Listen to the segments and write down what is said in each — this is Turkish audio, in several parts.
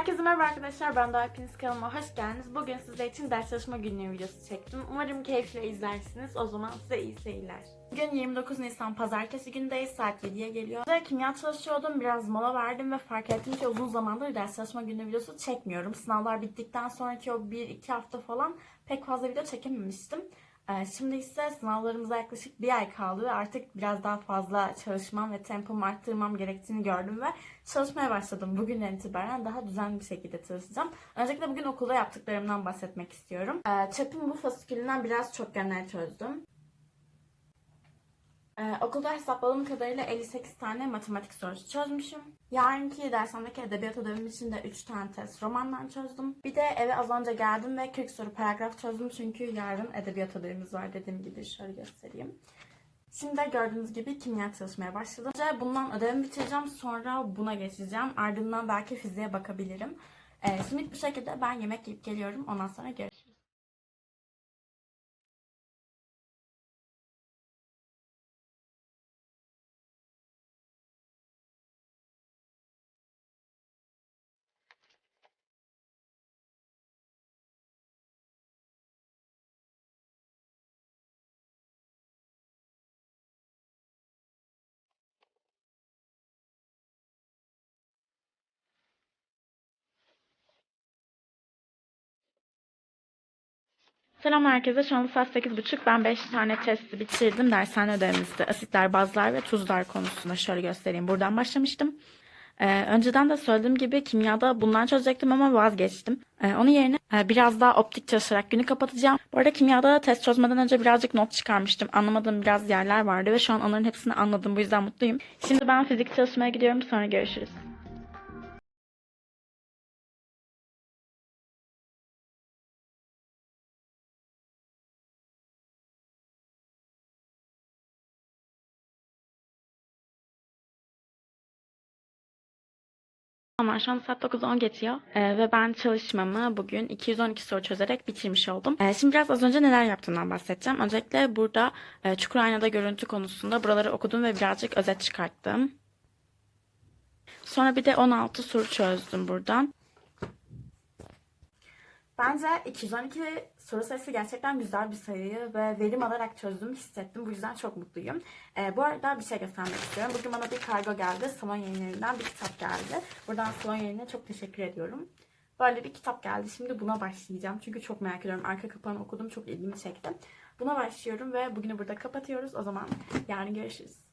Herkese merhaba arkadaşlar. Ben Doğa Hepiniz kanalıma hoş geldiniz. Bugün sizler için ders çalışma günlüğü videosu çektim. Umarım keyifle izlersiniz. O zaman size iyi seyirler. Bugün 29 Nisan pazartesi gündeyiz. Saat 7'ye geliyor. Ve kimya çalışıyordum. Biraz mola verdim ve fark ettim ki uzun zamandır ders çalışma günlüğü videosu çekmiyorum. Sınavlar bittikten sonraki o 1-2 hafta falan pek fazla video çekememiştim. Ee, Şimdi ise sınavlarımıza yaklaşık bir ay kaldı ve artık biraz daha fazla çalışmam ve tempomu arttırmam gerektiğini gördüm ve çalışmaya başladım. Bugünden itibaren daha düzenli bir şekilde çalışacağım. Öncelikle bugün okulda yaptıklarımdan bahsetmek istiyorum. Ee, Çapın bu fasikülünden biraz çokgenler çözdüm. Ee, okulda hesapladığım kadarıyla 58 tane matematik sorusu çözmüşüm. Yarınki dersimdeki edebiyat ödevim için de 3 tane test romandan çözdüm. Bir de eve az önce geldim ve 40 soru paragraf çözdüm çünkü yarın edebiyat ödevimiz var dediğim gibi şöyle göstereyim. Şimdi de gördüğünüz gibi kimya çalışmaya başladım. Önce bundan ödevimi bitireceğim sonra buna geçeceğim. Ardından belki fiziğe bakabilirim. Ee, şimdi bu şekilde ben yemek yiyip geliyorum. Ondan sonra görüşürüz. Selam herkese. Şu anda saat 8.30. Ben 5 tane testi bitirdim. Dershane ödevimizde asitler, bazlar ve tuzlar konusunda şöyle göstereyim. Buradan başlamıştım. Ee, önceden de söylediğim gibi kimyada bundan çözecektim ama vazgeçtim. Ee, onun yerine e, biraz daha optik çalışarak günü kapatacağım. Bu arada kimyada test çözmeden önce birazcık not çıkarmıştım. Anlamadığım biraz yerler vardı ve şu an onların hepsini anladım. Bu yüzden mutluyum. Şimdi ben fizik çalışmaya gidiyorum. Sonra görüşürüz. Tamam şu an saat 9.10 geçiyor Ee, ve ben çalışmamı bugün 212 soru çözerek bitirmiş oldum. Ee, şimdi biraz az önce neler yaptığımdan bahsedeceğim. Öncelikle burada e, çukur görüntü konusunda buraları okudum ve birazcık özet çıkarttım. Sonra bir de 16 soru çözdüm buradan. Bence 212 soru sayısı gerçekten güzel bir sayı ve verim alarak çözdüğümü hissettim. Bu yüzden çok mutluyum. Ee, bu arada bir şey göstermek istiyorum. Bugün bana bir kargo geldi. Salon yayınlarından bir kitap geldi. Buradan salon yayınına çok teşekkür ediyorum. Böyle bir kitap geldi. Şimdi buna başlayacağım. Çünkü çok merak ediyorum. Arka kapağını okudum. Çok ilgimi çekti. Buna başlıyorum ve bugünü burada kapatıyoruz. O zaman yarın görüşürüz.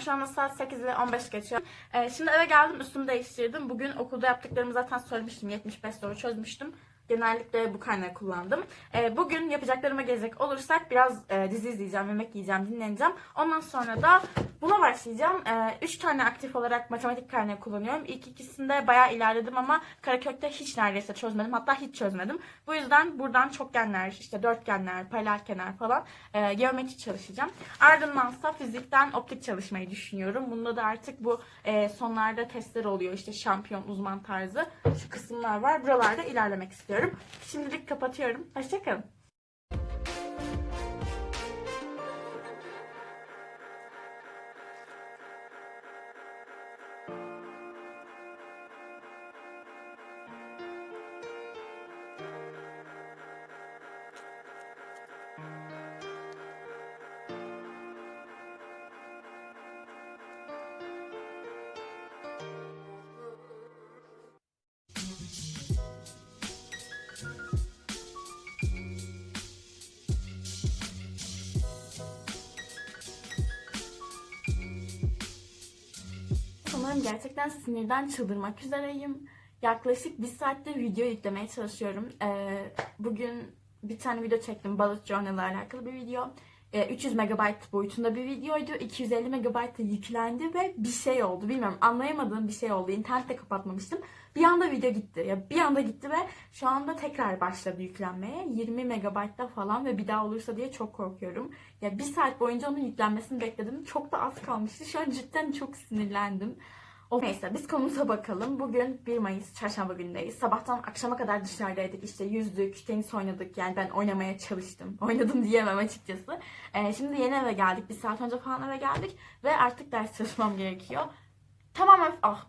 Şu anda saat 8 ve 15 geçiyor. Ee, şimdi eve geldim üstümü değiştirdim. Bugün okulda yaptıklarımı zaten söylemiştim. 75 soru çözmüştüm. Genellikle bu kaynağı kullandım. Ee, bugün yapacaklarıma gelecek olursak biraz e, dizi izleyeceğim, yemek yiyeceğim, dinleneceğim. Ondan sonra da buna başlayacağım. 3 tane aktif olarak matematik kaynağı kullanıyorum. İlk ikisinde bayağı ilerledim ama Karakök'te hiç neredeyse çözmedim. Hatta hiç çözmedim. Bu yüzden buradan çokgenler, işte dörtgenler, paralelkenar falan e, geometri çalışacağım. Ardındansa fizikten optik çalışmayı düşünüyorum. Bunda da artık bu e, sonlarda testler oluyor. İşte şampiyon, uzman tarzı şu kısımlar var. Buralarda ilerlemek istiyorum. Şimdilik kapatıyorum. Hoşçakalın. Sanırım gerçekten sinirden çıldırmak üzereyim. Yaklaşık bir saatte video yüklemeye çalışıyorum. Ee, bugün bir tane video çektim. Bullet Journal ile alakalı bir video. e, 300 MB boyutunda bir videoydu. 250 MB yüklendi ve bir şey oldu. Bilmiyorum anlayamadığım bir şey oldu. İnternette kapatmamıştım. Bir anda video gitti. Ya bir anda gitti ve şu anda tekrar başladı yüklenmeye. 20 MB'da falan ve bir daha olursa diye çok korkuyorum. Ya bir saat boyunca onun yüklenmesini bekledim. Çok da az kalmıştı. Şu an cidden çok sinirlendim. O neyse biz konumuza bakalım. Bugün 1 Mayıs çarşamba günündeyiz. Sabahtan akşama kadar dışarıdaydık. İşte yüzdük, tenis oynadık. Yani ben oynamaya çalıştım. Oynadım diyemem açıkçası. Ee, şimdi yeni eve geldik. Bir saat önce falan eve geldik. Ve artık ders çalışmam gerekiyor. Tamamen... Ah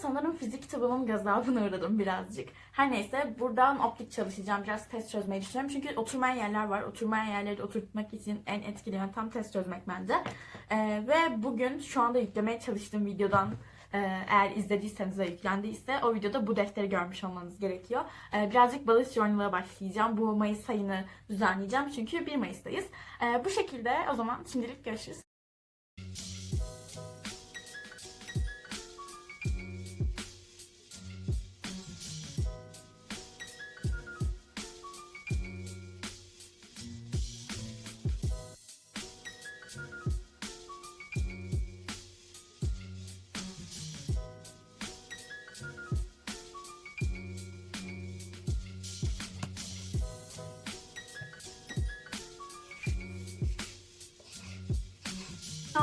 Sanırım fizik kitabımın gazabına uğradım birazcık. Her neyse buradan optik çalışacağım. Biraz test çözmeyi düşünüyorum. Çünkü oturmayan yerler var. Oturmayan yerleri oturtmak için en etkili yöntem test çözmek bence. Ee, ve bugün şu anda yüklemeye çalıştığım videodan e, eğer izlediyseniz ve yüklendiyse o videoda bu defteri görmüş olmanız gerekiyor. Ee, birazcık Balış Journal'a başlayacağım. Bu Mayıs ayını düzenleyeceğim. Çünkü 1 Mayıs'tayız. Ee, bu şekilde o zaman şimdilik görüşürüz.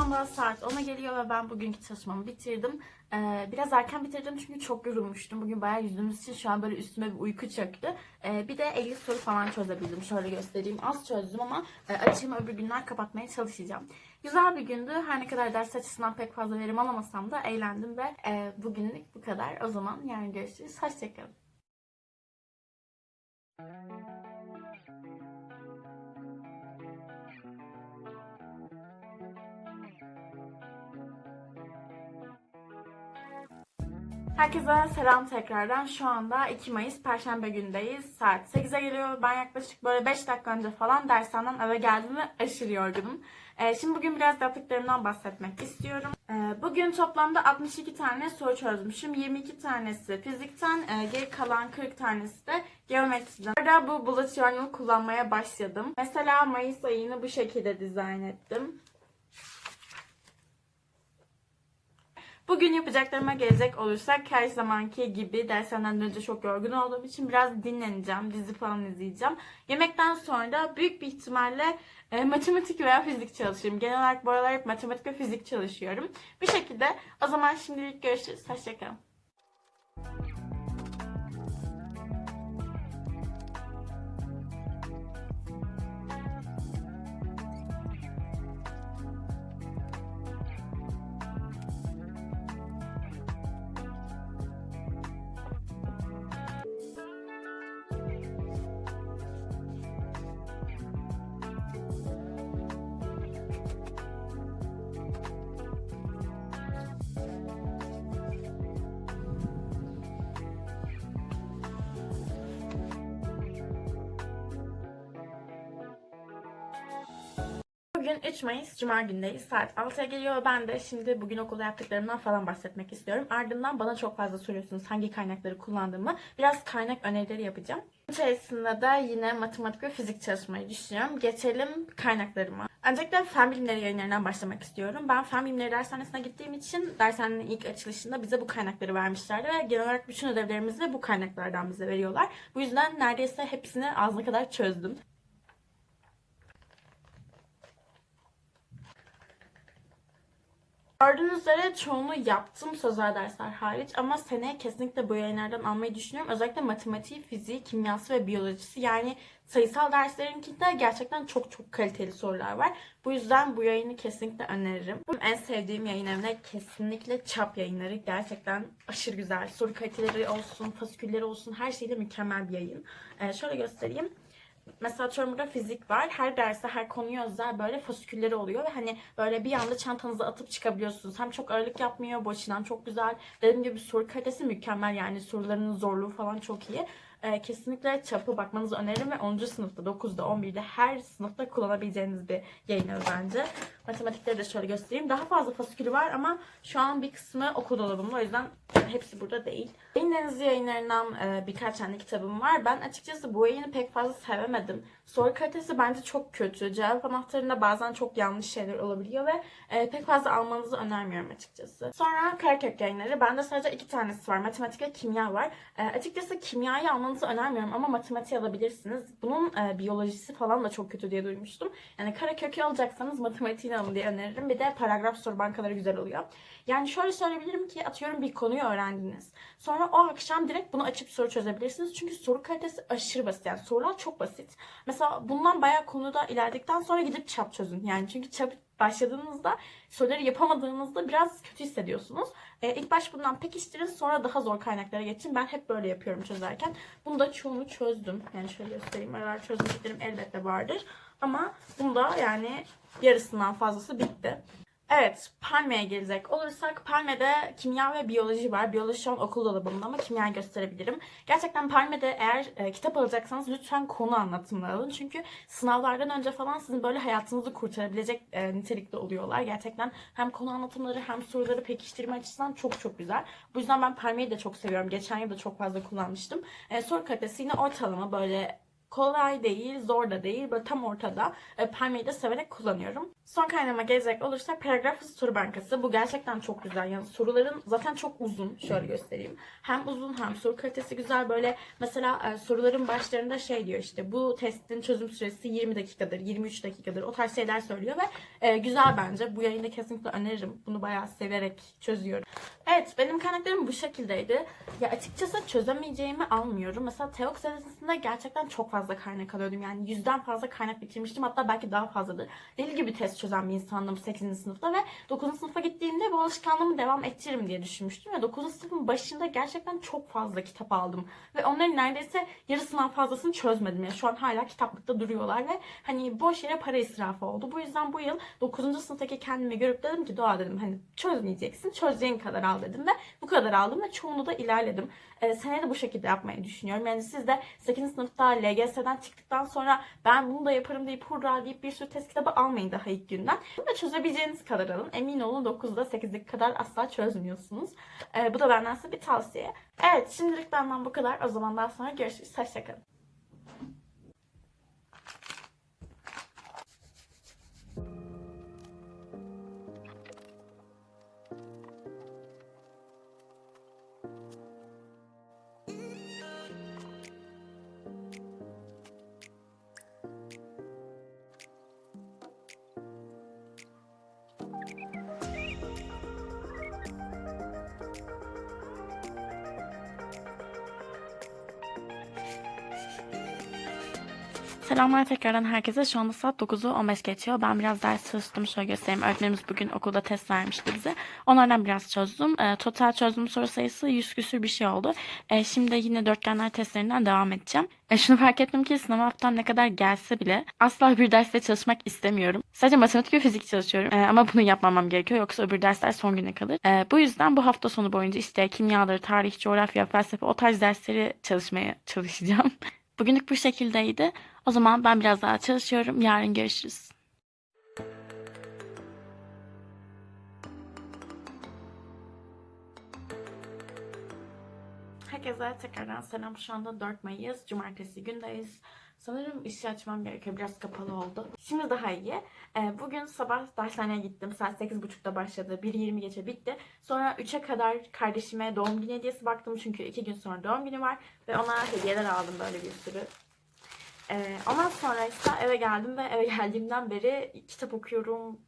Anda saat 10'a geliyor ve ben bugünkü çalışmamı bitirdim. Ee, biraz erken bitirdim çünkü çok yorulmuştum. Bugün bayağı yüzdüğümüz için şu an böyle üstüme bir uyku çöktü. Ee, bir de 50 soru falan çözebildim. Şöyle göstereyim. Az çözdüm ama e, açığımı öbür günler kapatmaya çalışacağım. Güzel bir gündü. Her ne kadar ders açısından pek fazla verim alamasam da eğlendim ve e, bugünlük bu kadar. O zaman yarın görüşürüz. Hoşçakalın. Herkese selam tekrardan. Şu anda 2 Mayıs Perşembe gündeyiz. Saat 8'e geliyor. Ben yaklaşık böyle 5 dakika önce falan dershaneden eve geldim ve aşırı yorgunum. Ee, şimdi bugün biraz yaptıklarımdan bahsetmek istiyorum. Ee, bugün toplamda 62 tane soru çözmüşüm. 22 tanesi fizikten, e, geri kalan 40 tanesi de geometriden. Burada bu bullet journal kullanmaya başladım. Mesela Mayıs ayını bu şekilde dizayn ettim. Bugün yapacaklarıma gelecek olursak her zamanki gibi dershaneden önce çok yorgun olduğum için biraz dinleneceğim. Dizi falan izleyeceğim. Yemekten sonra büyük bir ihtimalle e, matematik veya fizik çalışırım. Genel olarak bu aralar hep matematik ve fizik çalışıyorum. Bir şekilde o zaman şimdilik görüşürüz. Hoşçakalın. Bugün 3 Mayıs Cuma gündeyiz. Saat 6'ya geliyor. Ben de şimdi bugün okulda yaptıklarımdan falan bahsetmek istiyorum. Ardından bana çok fazla soruyorsunuz hangi kaynakları kullandığımı. Biraz kaynak önerileri yapacağım. İçerisinde de yine matematik ve fizik çalışmayı düşünüyorum. Geçelim kaynaklarıma. Öncelikle fen bilimleri yayınlarından başlamak istiyorum. Ben fen bilimleri dershanesine gittiğim için dershanenin ilk açılışında bize bu kaynakları vermişlerdi ve genel olarak bütün ödevlerimizi bu kaynaklardan bize veriyorlar. Bu yüzden neredeyse hepsini ağzına kadar çözdüm. Gördüğünüz üzere çoğunu yaptım sözel dersler hariç ama seneye kesinlikle bu yayınlardan almayı düşünüyorum. Özellikle matematiği, fiziği, kimyası ve biyolojisi yani sayısal derslerinkinde gerçekten çok çok kaliteli sorular var. Bu yüzden bu yayını kesinlikle öneririm. En sevdiğim yayın evine kesinlikle çap yayınları. Gerçekten aşırı güzel. Soru kaliteleri olsun, fasikülleri olsun her şeyle mükemmel bir yayın. Ee, şöyle göstereyim. Mesela atıyorum burada fizik var. Her derse, her konuya özel böyle fasikülleri oluyor ve hani böyle bir anda çantanıza atıp çıkabiliyorsunuz. Hem çok ağırlık yapmıyor, bu açıdan çok güzel. Dediğim gibi soru kalitesi mükemmel yani soruların zorluğu falan çok iyi. Ee, kesinlikle çapı bakmanızı öneririm ve 10. sınıfta, 9'da, 11'de her sınıfta kullanabileceğiniz bir yayın bence. Matematikleri de şöyle göstereyim. Daha fazla fasikülü var ama şu an bir kısmı okul dolabımda o yüzden hepsi burada değil. Yayın Denizi yayınlarından e, birkaç tane kitabım var. Ben açıkçası bu yayını pek fazla sevemedim. Soru kalitesi bence çok kötü. Cevap anahtarında bazen çok yanlış şeyler olabiliyor ve e, pek fazla almanızı önermiyorum açıkçası. Sonra karekök yayınları. Bende sadece iki tanesi var. Matematik ve kimya var. E, açıkçası kimyayı almanızı önermiyorum ama matematiği alabilirsiniz. Bunun e, biyolojisi falan da çok kötü diye duymuştum. Yani karekökü alacaksanız matematiğini alın diye öneririm. Bir de paragraf soru bankaları güzel oluyor. Yani şöyle söyleyebilirim ki atıyorum bir konuyu öğrendiniz. Sonra o akşam direkt bunu açıp soru çözebilirsiniz. Çünkü soru kalitesi aşırı basit. Yani sorular çok basit. Mesela bundan bayağı konuda ilerledikten sonra gidip çap çözün. Yani çünkü çap başladığınızda soruları yapamadığınızda biraz kötü hissediyorsunuz. Ee, ilk baş bundan pekiştirin sonra daha zor kaynaklara geçin. Ben hep böyle yapıyorum çözerken. Bunu da çoğunu çözdüm. Yani şöyle göstereyim. Aralar çözmüşlerim elbette vardır. Ama bunda yani yarısından fazlası bitti. Evet, Palme'ye gelecek olursak Palme'de kimya ve biyoloji var. Biyoloji şu an okul dolabımda ama kimyayı gösterebilirim. Gerçekten Palme'de eğer e, kitap alacaksanız lütfen konu anlatımını alın. Çünkü sınavlardan önce falan sizin böyle hayatınızı kurtarabilecek e, nitelikte oluyorlar. Gerçekten hem konu anlatımları hem soruları pekiştirme açısından çok çok güzel. Bu yüzden ben Palme'yi de çok seviyorum. Geçen yıl da çok fazla kullanmıştım. E, soru kalitesi yine ortalama böyle kolay değil, zor da değil. Böyle tam ortada. E, Palme'yi de severek kullanıyorum. Son kaynağıma gelecek olursak paragraf hızı soru bankası. Bu gerçekten çok güzel. Yani soruların zaten çok uzun. Şöyle göstereyim. Hem uzun hem soru kalitesi güzel. Böyle mesela e, soruların başlarında şey diyor işte bu testin çözüm süresi 20 dakikadır, 23 dakikadır. O tarz şeyler söylüyor ve e, güzel bence. Bu yayında kesinlikle öneririm. Bunu bayağı severek çözüyorum. Evet benim kaynaklarım bu şekildeydi. Ya açıkçası çözemeyeceğimi almıyorum. Mesela Teok serisinde gerçekten çok fazla kaynak alıyordum. Yani yüzden fazla kaynak bitirmiştim. Hatta belki daha fazladır. Deli gibi test çözen bir insandım 8. sınıfta ve 9. sınıfa gittiğimde bu alışkanlığımı devam ettiririm diye düşünmüştüm. Ve 9. sınıfın başında gerçekten çok fazla kitap aldım. Ve onların neredeyse yarısından fazlasını çözmedim. Yani şu an hala kitaplıkta duruyorlar ve hani boş yere para israfı oldu. Bu yüzden bu yıl 9. sınıftaki kendimi görüp dedim ki Doğa dedim hani çözmeyeceksin. Çözeceğin kadar al dedim ve bu kadar aldım ve çoğunu da ilerledim. Ee, seneye de bu şekilde yapmayı düşünüyorum. Yani siz de 8. sınıfta LGS'den çıktıktan sonra ben bunu da yaparım deyip hurra deyip bir sürü test kitabı almayın daha ilk günden. Ve çözebileceğiniz kadar alın. Emin olun 9'da 8'deki kadar asla çözmüyorsunuz. Ee, bu da benden size bir tavsiye. Evet şimdilik benden bu kadar. O zaman daha sonra görüşürüz. Hoşçakalın. Selamlar tekrardan herkese. Şu anda saat 9'u 15 geçiyor. Ben biraz ders çalıştım. Şöyle göstereyim. Öğretmenimiz bugün okulda test vermişti bize. Onlardan biraz çözdüm. E, total çözdüğüm soru sayısı 100 küsür bir şey oldu. E, şimdi yine dörtgenler testlerinden devam edeceğim. E, şunu fark ettim ki sınav haftam ne kadar gelse bile asla bir derste çalışmak istemiyorum. Sadece matematik ve fizik çalışıyorum. E, ama bunu yapmamam gerekiyor. Yoksa öbür dersler son güne kalır. E, bu yüzden bu hafta sonu boyunca işte kimyaları, tarih, coğrafya, felsefe o tarz dersleri çalışmaya çalışacağım. Bugünlük bu şekildeydi. O zaman ben biraz daha çalışıyorum. Yarın görüşürüz. Herkese tekrardan selam. Şu anda 4 Mayıs. Cumartesi gündeyiz. Sanırım işi açmam gerekiyor. Biraz kapalı oldu. Şimdi daha iyi. Ee, bugün sabah dershaneye gittim. Saat 8.30'da başladı. 1.20 geçe bitti. Sonra 3'e kadar kardeşime doğum günü hediyesi baktım. Çünkü 2 gün sonra doğum günü var. Ve ona hediyeler aldım böyle bir sürü. Ee, ondan sonra ise eve geldim ve eve geldiğimden beri kitap okuyorum,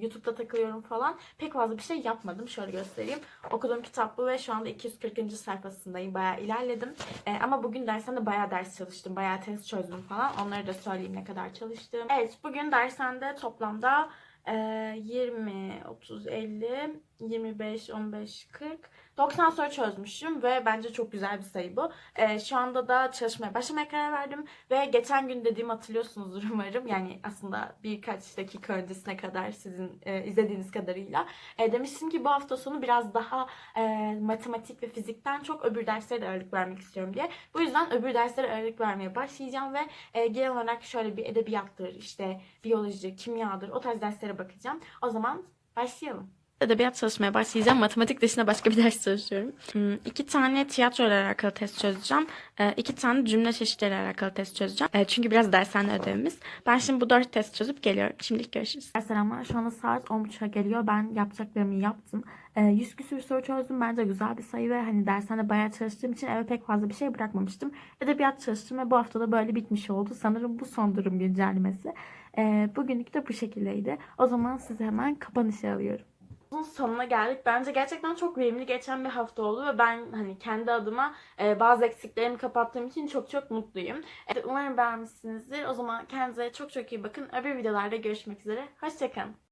YouTube'da takılıyorum falan. Pek fazla bir şey yapmadım. Şöyle göstereyim. Okuduğum kitap bu ve şu anda 240. sayfasındayım. Bayağı ilerledim. Ee, ama bugün dersten de bayağı ders çalıştım. Bayağı test çözdüm falan. Onları da söyleyeyim ne kadar çalıştım. Evet bugün dersende toplamda e, 20, 30, 50, 25, 15, 40, 90 soru çözmüşüm ve bence çok güzel bir sayı bu. Ee, şu anda da çalışmaya başlamaya karar verdim ve geçen gün dediğimi hatırlıyorsunuzdur umarım. Yani aslında birkaç dakika öncesine kadar sizin e, izlediğiniz kadarıyla e, demiştim ki bu hafta sonu biraz daha e, matematik ve fizikten çok öbür derslere de ağırlık vermek istiyorum diye. Bu yüzden öbür derslere ağırlık vermeye başlayacağım ve e, genel olarak şöyle bir edebiyattır, işte biyoloji, kimyadır o tarz derslere bakacağım. O zaman başlayalım. Edebiyat çalışmaya başlayacağım. Matematik dışında başka bir ders çalışıyorum. Hmm, iki tane tiyatro ile alakalı test çözeceğim. Ee, iki tane cümle çeşitleriyle alakalı test çözeceğim. Ee, çünkü biraz dershane ödevimiz. Ben şimdi bu dört test çözüp geliyorum. Şimdilik görüşürüz. Selamlar. Şu anda saat 10.30'a geliyor. Ben yapacaklarımı yaptım. Ee, 100 küsur soru çözdüm. Bence güzel bir sayı ve hani dershane bayağı çalıştığım için eve pek fazla bir şey bırakmamıştım. Edebiyat çalıştım ve bu hafta da böyle bitmiş oldu. Sanırım bu son durum güncellemesi. Ee, bugünlük de bu şekildeydi. O zaman size hemen kapanışı alıyorum. Sonuna geldik. Bence gerçekten çok verimli geçen bir hafta oldu ve ben hani kendi adıma e, bazı eksiklerimi kapattığım için çok çok mutluyum. E, umarım beğenmişsinizdir. O zaman kendinize çok çok iyi bakın. Öbür videolarda görüşmek üzere. Hoşçakalın.